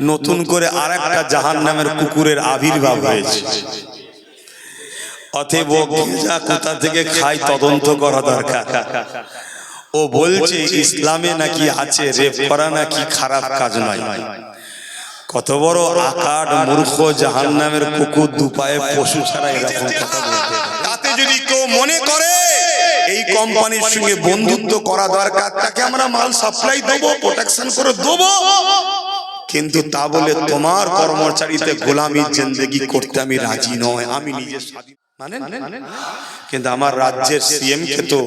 নতুন করে আর একটা জাহান নামের কুকুরের আবির্ভাব হয়েছে। অতএব গেঁজা কোথা থেকে খায় তদন্ত করা দরকার। ও বলছে, ইসলামে নাকি আছে, রেপ করা নাকি খারাপ কাজ নয়। কত বড় আকার মূর্খ জাহান নামের কুকুর দুপায়ে পশু ছাড়া এরকম কথা বলতে। তাতে যদি কেউ মনে করে, এই কোম্পানির সঙ্গে বন্ধুত্ব করা দরকার, তাকে আমরা মাল সাপ্লাই দেবো প্রোটেকশন করে দেবো। কিন্তু তা বলে তোমার কর্মচারীতে গোলামি জিন্দেগি করতে আমি রাজি নয়, আমি নিজে কিন্তু আমার রাজ্যের সিএম কে তো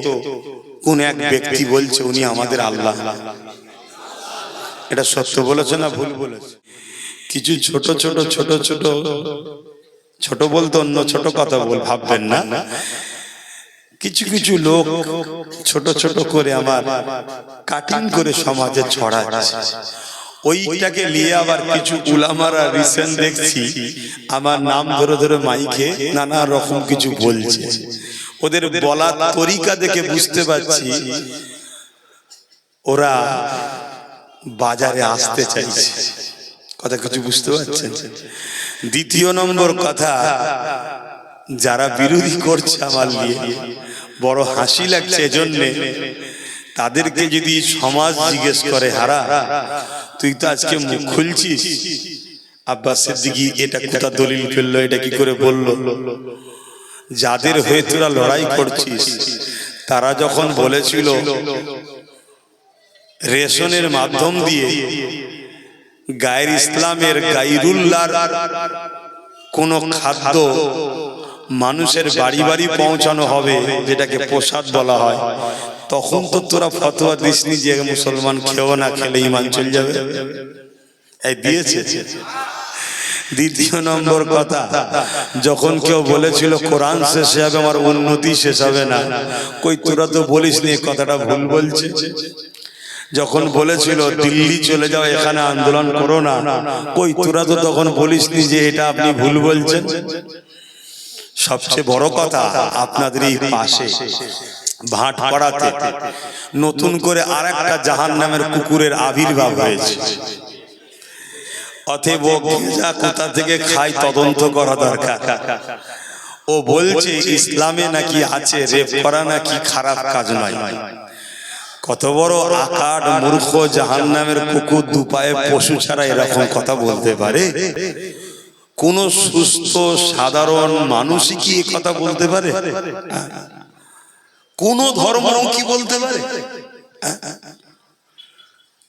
কোন এক ব্যক্তি বলছে উনি আমাদের আল্লাহ। এটা সত্য বলেছে না ভুল বলেছে? কিছু ছোট ছোট ছোট ছোট ছোট বলতে অন্য ছোট কথা বল, ভাববেন না। কিছু কিছু লোক ছোট ছোট করে আমার কাটিং করে সমাজে ছড়াচ্ছে। ওইটাকে নিয়ে আবার কিছু উলামারা রিসেন্ট দেখছি। আমার নাম ধরে ধরে মাইকে নানা রকম কিছু বলছে। ওদের বলার তরিকা দেখে বুঝতে পারছি। ওরা বাজারে আসতে চাইছে। কথা কিছু বুঝতে পারছেন? দ্বিতীয় নম্বর কথা, যারা বিরোধী করছে আমার নিয়ে, বড় হাসি লাগছে এজন্যে। তাদেরকে যদি সমাজ জিজ্ঞেস করে, হারা, তুই তো আজকে মুখ খুলছিস? আব্বাস সিদ্দিকি এটা কোথা দলিল ফেলল, এটা কি করে বলল? যাদের হয়ে তোরা লড়াই করছিস, তারা যখন বলেছিল, রেশনের মাধ্যম দিয়ে গায়ের ইসলামের গাইরুল্লার কোন খাদ্য মানুষের বাড়ি বাড়ি পৌঁছানো হবে, যেটাকে প্রসাদ বলা হয় তখন তো তোরা ফতোয়া দিসনি যে মুসলমান খেও না খেলে ইমান চল যাবে। এই দিয়েছে। দ্বিতীয় নম্বর কথা, যখন কেউ বলেছিল, কোরআন শেষ হবে, আমার উন্নতি শেষ হবে না। কই, তোরা তো বলিস নি কথাটা ভুল বলছে? যখন বলেছিল, দিল্লি চলে যাও, এখানে আন্দোলন করো না। কই, তোরা তো তখন বলিসনি যে এটা আপনি ভুল বলছেন? সবচেয়ে বড় কথা আপনাদের এই পাশে ভাট পাড়াতে নতুন করে আর একটা জাহান নামের কুকুরের আবির্ভাব হয়েছে। অতএব গেঁজা কোথা থেকে খায় তদন্ত করা দরকার। ও বলছে, ইসলামে নাকি আছে, রেপ করা নাকি খারাপ কাজ নয়। কত বড় আকার মূর্খ জাহান নামের কুকুর দুপায়ে পশু ছাড়া এরকম কথা বলতে পারে? কোন সুস্থ, সাধারণ মানুষই কি কথা বলতে পারে? কোন ধর্ম কি বলতে পারে?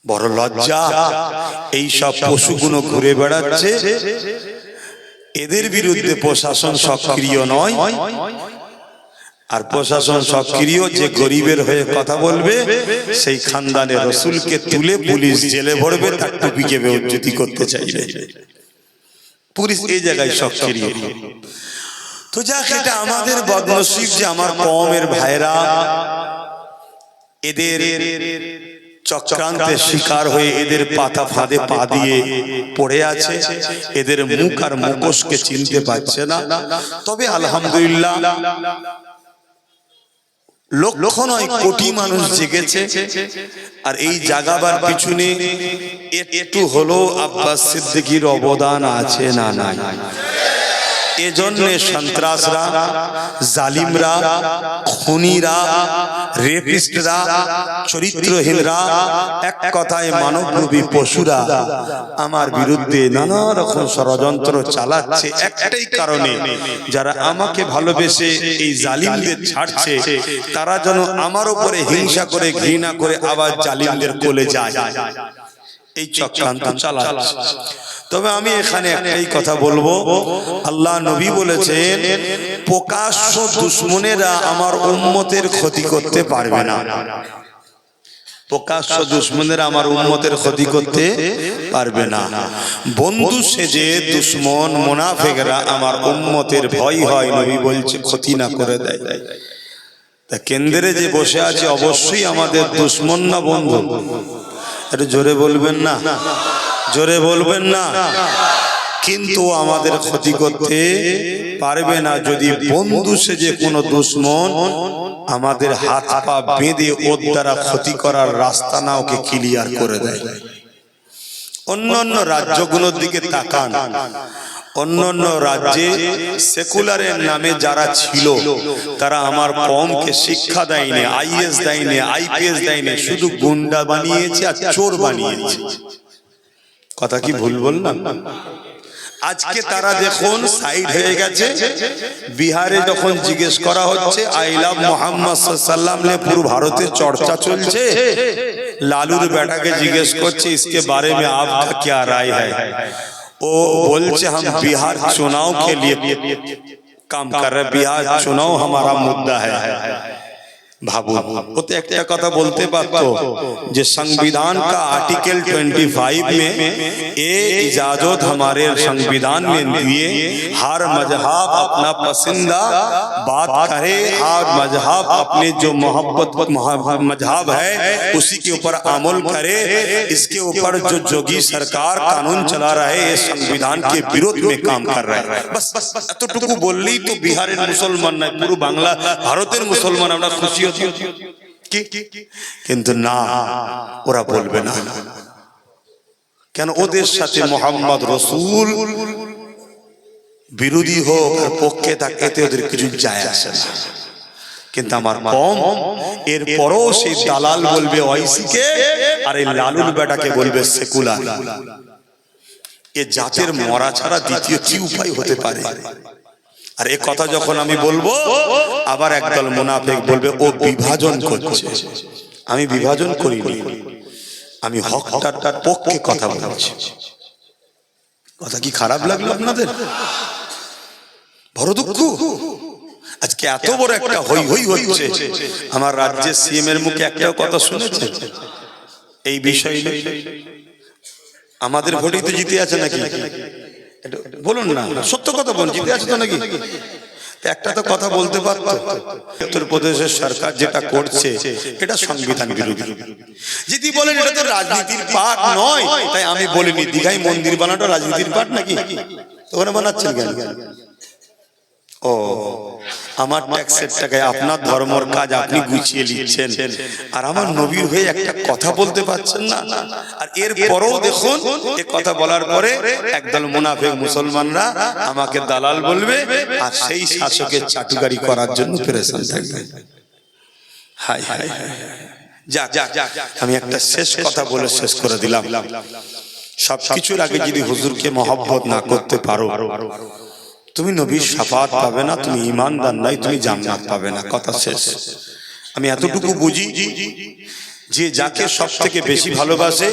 বড় লজ্জা। এই সব পশুগুলো ঘুরে বেড়াচ্ছে। এদের বিরুদ্ধে প্রশাসন সক্রিয় নয়। আর প্রশাসন সক্রিয় যে গরিবের হয়ে কথা বলবে, সেই খানদানের রসুলকে তুলে পুলিশ জেলে ভরবে, তার টুপিকে বেউজ্জতি করতে চাইবে। পুলিশ এই জায়গায় সক্রিয়। তো যাক এটা আমাদের বদনসিব যে আমার কমের ভাইরা। এদের চক্রান্তের শিকার হয়ে এদের পাতা ফাঁদে পা দিয়ে পড়ে আছে। এদের মুখ আর মুখোশকে চিনতে পারছে না। তবে আলহামদুলিল্লাহ লক্ষ নয় কোটি মানুষ জেগেছে। আর এই জাগাবার পিছনে একটু হলো আব্বাস সিদ্দিকির অবদান আছে না নাই? এজন্য সন্ত্রাসরা, জালিমরা, খুনিরা, রেপিস্টরা, চরিত্রহীনরা, এক কথায় মানবরূপী পশুরা আমার বিরুদ্ধে নানা রকম ষড়যন্ত্র চালাচ্ছে। একটাই কারণে যারা আমাকে ভালোবেসে এই জালিমদের ছাড়ছে, তারা যেন আমার উপরে হিংসা করে, ঘৃণা করে আবার জালিমদের কোলে যায়। এই চক্রান্ত চালাচ্ছে। তবে আমি এখানে একটাই কথা বলব। আল্লাহ নবী বলেছেন, প্রকাশ্য দুশ্মনেরা আমার উম্মতের ক্ষতি করতে পারবে না। প্রকাশ্য দুশ্মনের আমার উন্মতের ক্ষতি করতে পারবে না। বন্ধু সেজে দুশ্মন, মোনাফেকরা আমার উন্মতের ভয় হয়, নবী বলছে, ক্ষতি না করে দেয়। তা কেন্দ্রে যে বসে আছে, অবশ্যই আমাদের দুশ্মন না বন্ধু। একটু জোরে বলবেন না? জোরে বলবেন না। কিন্তু আমাদের ক্ষতি করতে পারবে না যদি বন্ধু সেজে কোনো দুশ্মন আমাদের হাত পা বেঁধে ওর দ্বারা ক্ষতি করার রাস্তা না ওকে ক্লিয়ার করে দেয়। অন্য অন্য রাজ্যগুলোর দিকে তাকান। অন্য অন্য রাজ্যে সেকুলারের নামে যারা ছিল, তারা আমার কমকে শিক্ষা দেয়নি আইএস দেয়নি আইপিএস দেয়নি, শুধু গুন্ডা বানিয়েছে আর চোর বানিয়েছে। কথা কি ভুল বললাম? আজকে তারা দেখুন সাইড হয়ে গেছে বিহারে যখন জিজ্ঞেস করা হচ্ছে আই লাভ মোহাম্মদ সাল্লাম নিয়ে পুরো ভারতে চর্চা চলছে। লালুর বেটাকে জিজ্ঞেস করছে इसके बारे में आपका क्या राय है ও বলছে हम बिहार चुनाव के लिए काम कर रहे बिहार चुनाव हमारा मुद्दा है ভাবুন ও তো একটা কথা বলতে পারতো যে संविधान का आर्टिकल 25 में ये इजाजत हमारे संविधान में दिए हर मजहब अपना पसंदा बात करे हर मजहब अपने जो मोहब्बत मजहब है उसी के ऊपर अमल करे इसके ऊपर जो जोगी सरकार कानून चला रहे ये संविधान के विरोध में काम कर रहे हैं बस এতটুকু বললেই তো বিহারের মুসলমান নয় পুরো বাংলা ভারতের মুসলমান আমরা খুশি হচ্ছি কি কিন্তু না ওরা বলবে না। কেন ওদের সাথে মোহাম্মদ রসুল বিরোধী হোক আর পক্ষে ওদের কিছু যায় আসে না। কিন্তু আমার কম এর পরও সেই দালাল বলবে আর এই লালুল বেটাকে বলবে সেকুলার। এ জাতের মরা ছাড়া দ্বিতীয় কি উপায় হতে পারে? আর এ কথা যখন আমি বলব, আবার একদল মুনাফেক বলবে, ও বিভাজন করছে। আমি বিভাজন করিনি। আমি হকটার পক্ষে কথা বলছি। কথা কি খারাপ লাগল আপনাদের? বড় দুঃখ। আজকে এত বড় একটা হই হই হচ্ছে। আমার রাজ্যের সিএম এর মুখে একটাও কথা শুনেছে এই বিষয় আমাদের ভোটেই তো জিতে আছে নাকি? বলুন না সত্য কথা বলুন জিতে আছে তো নাকি? একটা তো কথা বলতে পারতো। উত্তরপ্রদেশের সরকার যেটা করছে এটা সংবিধান বিরোধী। যদি বলেন এটা তো রাজনীতির পাঠ নয় তাই আমি বলিনি। দীঘায় মন্দির বানাটা রাজনীতির পাঠ নাকি? ওখানে বানাচ্ছেন কেন? ও, আমার ট্যাক্সের টাকায় আপনার ধর্মর কাজ আপনি গুছিয়ে নিচ্ছেন। আর আমার নবীর হয়ে একটা কথা বলতে পারছেন না। আর এর পরেও দেখুন, এ কথা বলার পরে একদল মুনাফেক মুসলমানরা আমাকে দালাল বলবে, আর সেই শাসকের চাটুকারি করার জন্য প্রেশান থাকবে। হাই হাই যাক যাক আমি একটা শেষ কথা বলে শেষ করে দিলাম। সব কিছুর আগে যদি হুজুরকে মহব্বত না করতে পারো তুমি নবীর সাফাত পাবে না, তুমি ইমানদার নাই, তুমি জান্নাত পাবে না। কথা শেষ। আমি এতটুকু বুঝি যে যাকে সব থেকে বেশি ভালোবাসে,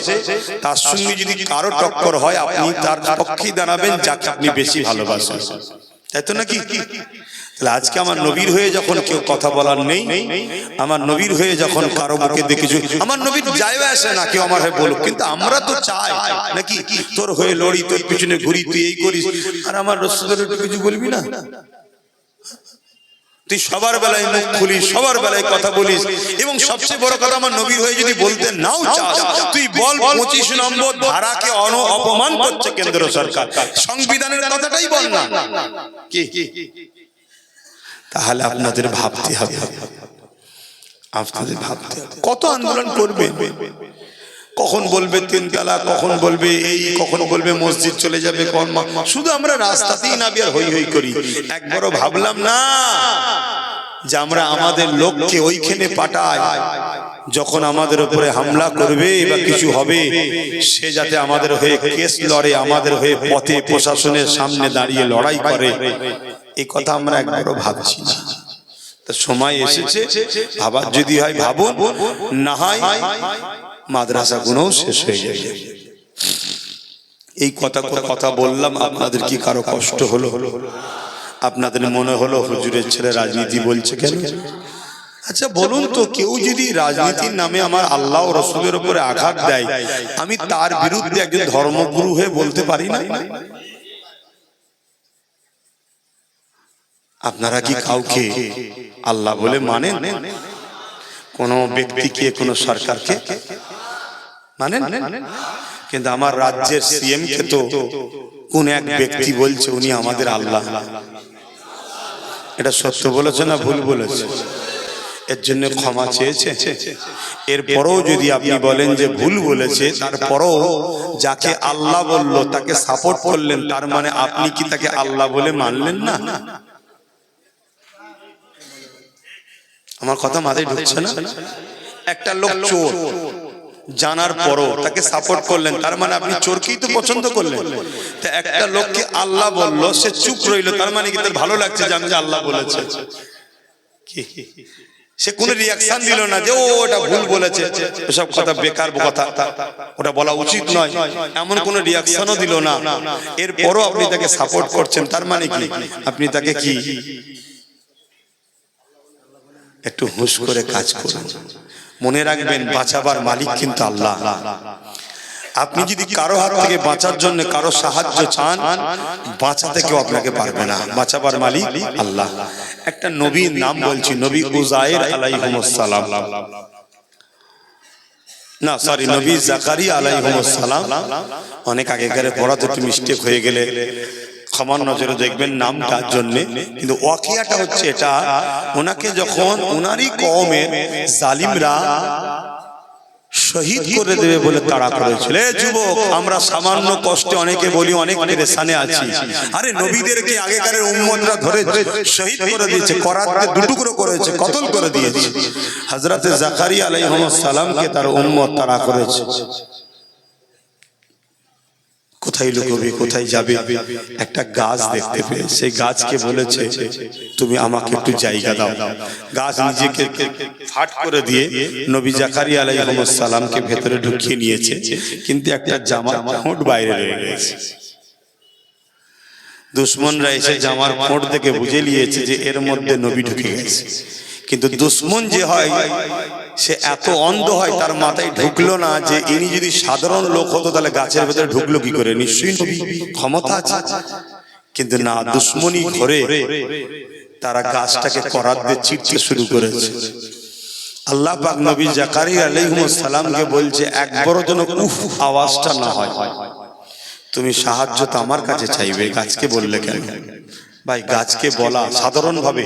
তার সঙ্গে যদি কারও টক্কর হয়, আপনি তার পক্ষেই দাঁড়াবেন, যাকে আপনি বেশি ভালোবাসেন। তাই তো নাকি? তাহলে আজকে আমার নবীর হয়ে যখন কেউ কথা বলার নেই আমার নবীর হয়ে যখন কারও মুখে দেখেছি আমার নবীর যায় আসে না কেউ আমার হয়ে বলুক কিন্তু আমরা তো চাই নাকি তোর হয়ে লড়ি তোর পিছনে ঘুরি তুই এই করিস। আর আমার একটু কিছু বলবি না? তুই সবার বেলায় মুখ খুলিস সবার বেলায় কথা বলিস। এবং সবচেয়ে বড় কথা আমার নবীর হয়ে যদি বলতে নাও চাস তুই বল পঁচিশ নম্বর ধারাকে অন অপমান করছে কেন্দ্র সরকার। সংবিধানের কথাটাই বল না। কি? তাহলে আপনাদের ভাবতে হবে। আপনাদের ভাবতে হবে। কত আন্দোলন করবে? কখন বলবে তিন তালা কখন বলবে এই, কখন বলবে মসজিদ চলে যাবে, কখন শুধু আমরা রাস্তাতেই না, বিয়ার হই হই করি। একবারও ভাবলাম না যে আমরা আমাদের লোককে ওইখানে পাঠাই। যখন আমাদের উপরে হামলা করবে বা কিছু হবে, সে যাতে আমাদের হয়ে কেস লড়ে, আমাদের হয়ে পথে প্রশাসনের সামনে দাঁড়িয়ে লড়াই করে। এই কথা আমরা একবারও ভাবছি সময় এসেছে ভাবার যদি হয় ভাবুন না হয় মাদ্রাসা গুণও শেষ হয়ে যায় এই কথা কথা বললাম আপনাদের কি কারও কষ্ট হলো? আপনাদের মনে হলো হুজুরের ছেলে রাজনীতি বলছে কেন? আচ্ছা বলুন তো কেউ যদি রাজনীতির নামে আমার আল্লাহ ও রসুলের উপরে আঘাত দেয় আমি তার বিরুদ্ধে একজন ধর্মগুরু হয়ে বলতে পারি না? আপনারা কি কাউকে আল্লাহ বলে মানেন? কোন ব্যক্তিকে কোন সরকারকে মানেন? কিন্তু আমার রাজ্যের সিএম কে তো কোন এক ব্যক্তি বলছে উনি আমাদের আল্লাহ। এটা সত্য বলেছে না ভুল বলেছে? এর জন্য ক্ষমা চেয়েছে? এরপরেও যদি আপনি বলেন যে ভুল বলেছে তারপরও যাকে আল্লাহ বলল তাকে সাপোর্ট করলেন তার মানে আপনি কি তাকে আল্লাহ বলে মানলেন না? আমার কথা মাথায় ঢুকছে না? একটা লোক চোর। জানার পরও তাকে সাপোর্ট করলেন। তার মানে আপনি চোরকেই তো পছন্দ করলেন। তা একটা লোককে আল্লাহ বলল সে চুপ রইল। তার মানে কি তার ভালো লাগছে যে আমি যে আল্লাহ বলেছে? কি? সে কোনো রিয়াকশন দিল না যে ও ওটা ভুল বলেছে এসব কথা বেকার কথা ওটা বলা উচিত নয়। এমন কোনো রিয়াকশনও দিল না। এরপরও আপনি তাকে সাপোর্ট করছেন। তার মানে কি? আপনি তাকে কি একটু হুঁশ করে কাজ করুন। মনে রাখবেন বাঁচাবার মালিক কিন্তু আল্লাহ। আপনি যদি কারও হাত থেকে বাঁচার জন্য কারও সাহায্য চান বাঁচাতে কেউ আপনাকে পারবে না। বাঁচাবার মালিক আল্লাহ। একটা নবীর নাম বলছি নবী উজায়ের আলাইহিমুসসালাম। না সরি নবী জাকারিয়া আলাইহিমুসসালাম। অনেক আগেকার পড়া তো একটু মিস্টেক হয়ে গেলে। ক্ষমার নজরে দেখবেন নামটার জন্য। কিন্তু ওয়াকিয়াটা হচ্ছে এটা, ওনাকে যখন ওনারই কমের জালিমরা শহীদ করে দেবে বলে তাড়া করেছিল যুবক, আমরা সামান্য কষ্টে অনেকে বলি, অনেক পেরেশানে আছি। আরে নবীদেরকে আগেকারের উম্মতরা ধরে শহীদ করে দিয়েছে করাতে দুটুকরো করেছে, কতল করে দিয়েছে। হযরতে জাকারিয়া আলাইহিস সালামকে তার উম্মত তাড়া করেছে। কোথায় লুকোবে, কোথায় যাবে? একটা গাছ দেখতে পেয়ে। সেই গাছকে বলেছে, তুমি আমাকে একটু জায়গা দাও। গাছ নিজেকে ফাট করে দিয়ে নবী জাকারি আলাইহিস ভেতরে ঢুকিয়ে নিয়েছে। কিন্তু একটা জামা ফোঁট বাইরে রয়ে গেছে। দুশ্মনরা এসে জামার ফোঁট থেকে বুঝে নিয়েছে যে এর মধ্যে নবী ঢুকে গেছে। কিন্তু দুশ্মন যে হয় সে এত অন্ধ হয় তার মাথায় ঢুকলো না যে ইনি যদি সাধারণ লোক হতো তাহলে গাছের ভেতরে ঢুকলো কি করে? নিশ্চয়ই ক্ষমতা আছে। কিন্তু না দুশ্মনী ঘরে। তারা গাছটাকে করাত দিয়ে চিটতে শুরু করেছে। আল্লাহ পাক নবী জাকারি আলাইহিস সালামকে বলছে একবারও যেন উফ আওয়াজটা না হয়। তুমি সাহায্য তো আমার কাছে চাইবে গাছকে বললে কেন? ভাই গাছকে বলা সাধারণ ভাবে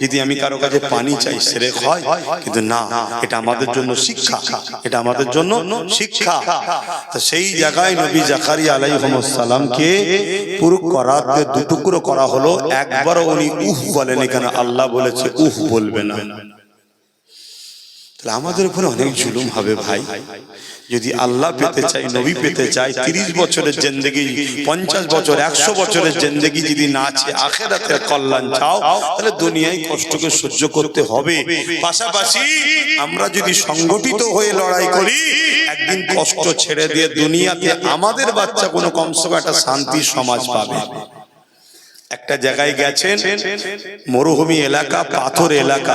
যদি আমি কারও কাছে পানি চাই সেরে হয় কিন্তু না এটা আমাদের জন্য শিক্ষা। এটা আমাদের জন্য শিক্ষা। তো সেই জায়গায় নবী জাকারি আলাইহিস সালামকে পুরো করাতে দুটুকরো করা হলো একবারও উনি উহ বলেন এখানে আল্লাহ বলেছে উহ বলবে না। তাহলে আমাদের উপরে অনেক জুলুম হবে ভাই। যদি আল্লাহ পেতে চাই নবী পেতে চাই তিরিশ বছরের জেন্দেগি পঞ্চাশ বছর একশো বছরের জেন্দেগি যদি না আছে আখেরাতের কল্যাণ চাও তাহলে দুনিয়ায় কষ্টকে সহ্য করতে হবে। পাশাপাশি আমরা যদি সংগঠিত হয়ে লড়াই করি একদিন কষ্ট ছেড়ে দিয়ে দুনিয়াতে আমাদের বাচ্চা কোনো কমসে কম একটা শান্তি সমাজ পাবে। একটা জায়গায় গেছেন মরুভূমি এলাকা পাথর এলাকা।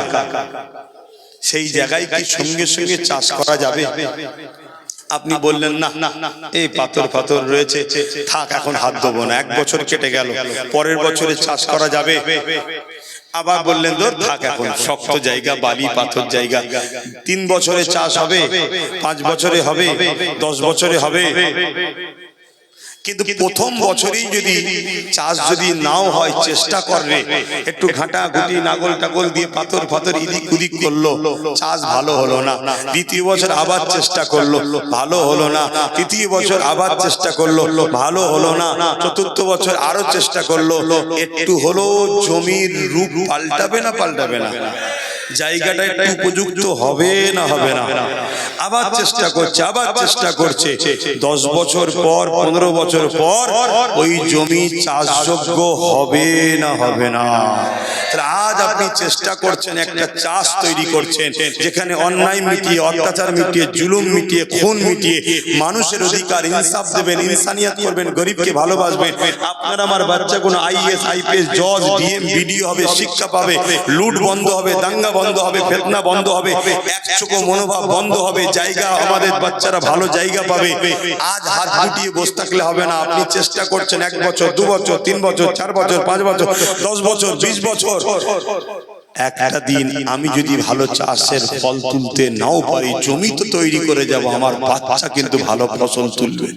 সেই জায়গায় কি সঙ্গে সঙ্গে চাষ করা যাবে আপনি বললেন, না এই পাথর পাথর রয়েছে। থাক, এখন হাত দেবো না, এক বছর কেটে গেল, পরের বছরে চাষ করা যাবে। আবার বললেন, ধর, থাক এখন, শক্ত জায়গা, বালি, পাথর জায়গা। তিন বছরে চাষ হবে, পাঁচ বছরে হবে, দশ বছরে হবে। কিন্তু প্রথম বছরেই যদি চাষ যদি নাও হয় চেষ্টা করবে একটু ঘাটা ঘুটি নাগল টাগল দিয়ে পাথর ফাথর ইদিক উদিক করল চাষ ভালো হলো না। দ্বিতীয় বছর আবার চেষ্টা করল ভালো হলো না। তৃতীয় বছর আবার চেষ্টা করল ভালো হলো না। চতুর্থ বছর আরও চেষ্টা করল একটু হলো জমির রূপ পাল্টাবে না। পাল্টাবে না। জায়গাটা একটু উপযুক্ত হবে না হবে না? আবার চেষ্টা করছে আবার চেষ্টা করছে। দশ বছর পর পনেরো বছর পর ওই জমি চাষযোগ্য হবে না হবে না। আজ আপনি চেষ্টা করছেন একটা চাষ তৈরি করছেন যেখানে অন্যায় মিটিয়ে অত্যাচার মিটিয়ে জুলুম মিটিয়ে খুন মিটিয়ে মানুষের অধিকার ইনসাফ দেবেন ইনসানিয়াত করবেন গরিবকে ভালোবাসবেন। আপনার আমার বাচ্চা কোনো আইএস আইপিএস জজ ডিএম বিডিও হবে শিক্ষা পাবে লুট বন্ধ হবে দাঙ্গা বন্ধ হবে ফেতনা বন্ধ হবে একচোখো মনোভাব বন্ধ হবে জায়গা আমাদের বাচ্চারা ভালো জায়গা পাবে। আজ হাত গুটিয়ে বসে থাকলে হবে না আপনি চেষ্টা করছেন এক বছর দু বছর তিন বছর চার বছর পাঁচ বছর দশ বছর বিশ বছর। একটা দিন আমি যদি ভালো চাষের ফল তুলতে নাও পারি জমি তো তৈরি করে যাব আমার বাচ্চা কিন্তু ভালো ফসল তুলবে।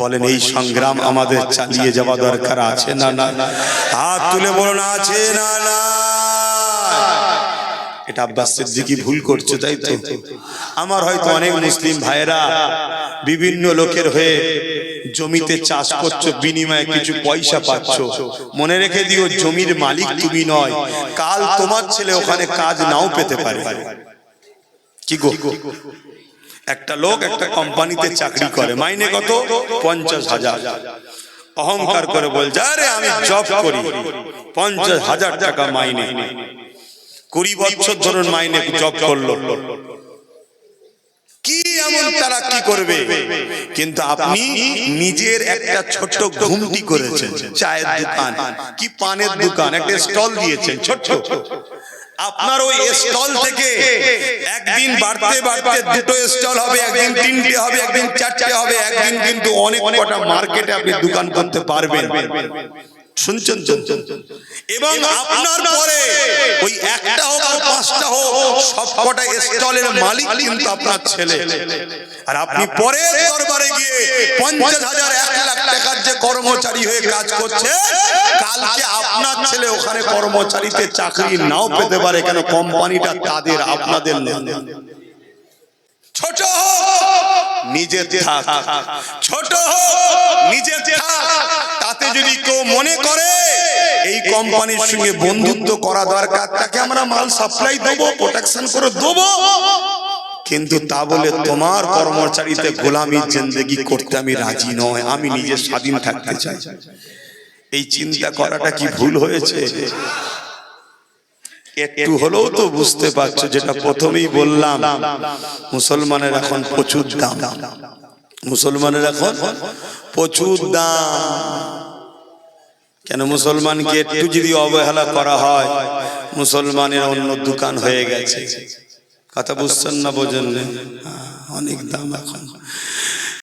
বলেন এই সংগ্রাম আমাদের চালিয়ে যাওয়া দরকার আছে না না? হাত তুলে বলুন আছে না না? আব্বাস সিদ্দিকি ভুল করছে, তাই তো? আমার হয়তো অনেক মুসলিম ভাইয়েরা বিভিন্ন লোকের হয়ে জমিতে চাষ করছ, বিনিময়ে কিছু পয়সা পাচ্ছ। মনে রেখে দিও, জমির মালিক তুমি নয়। কাল তোমার ছেলে ওখানে কাজ নাও পেতে পারে। কি গো? একটা লোক একটা কোম্পানিতে চাকরি করে, মাইনে কত? পঞ্চাশ হাজার। অহংকার করে বলছে, আরে আমি জব করি, পঞ্চাশ হাজার টাকা মাইনে। কুড়ি বছর ধরুন মাইনে জব করল। কি এমন তারা কি করবে? কিন্তু আপনি নিজের একটা ছোট্ট ঘুমটি করেছেন চায়ের দোকান। কি পানের দোকান? একটা স্টল দিয়েছেন ছোট্ট। আপনার ওই স্টল থেকে একদিন বাড়তে বাড়তে দুটো স্টল হবে একদিন তিনটে হবে একদিন চারটে হবে একদিন কিন্তু অনেক কটা মার্কেটে আপনি দোকান করতে পারবেন। শুনছেন? এবং আপনার পরে ওই একটা হোক আর পাঁচটা হোক সব কটা স্টলের মালিক কিন্তু আপনার ছেলে। আর আপনি পরে দরবারে গিয়ে পঞ্চাশ হাজার এক লাখ টাকার যে কর্মচারী হয়ে কাজ করছে কালকে আপনার ছেলে ওখানে কর্মচারীতে চাকরি নাও পেতে পারে কেন? কোম্পানিটা তাদের আপনাদের নেই। ছোট হোক নিজে থাক। ছোট হোক নিজে থাক। যদি কেউ মনে করে এই কোম্পানির সঙ্গে বন্ধুত্ব করা দরকার তাকে আমরা মাল সাপ্লাই দেবো প্রোটেকশন করে দেবো। কিন্তু তা বলে তোমার কর্মচারীতে গোলামি জিন্দগি করতে আমি রাজি নয় আমি নিজে স্বাধীন থাকতে চাই। এই চিন্তা করাটা কি ভুল হয়েছে? একটু হলেও তো বুঝতে পারছ যেটা প্রথমেই বললাম মুসলমানের এখন প্রচুর দাম। মুসলমানের এখন প্রচুর দাম। কেন মুসলমানকে একটু যদি অবহেলা করা হয় মুসলমানের অন্য দোকান হয়ে গেছে। কথা বুঝছেন না বোঝেন হ্যাঁ, অনেক দাম এখন।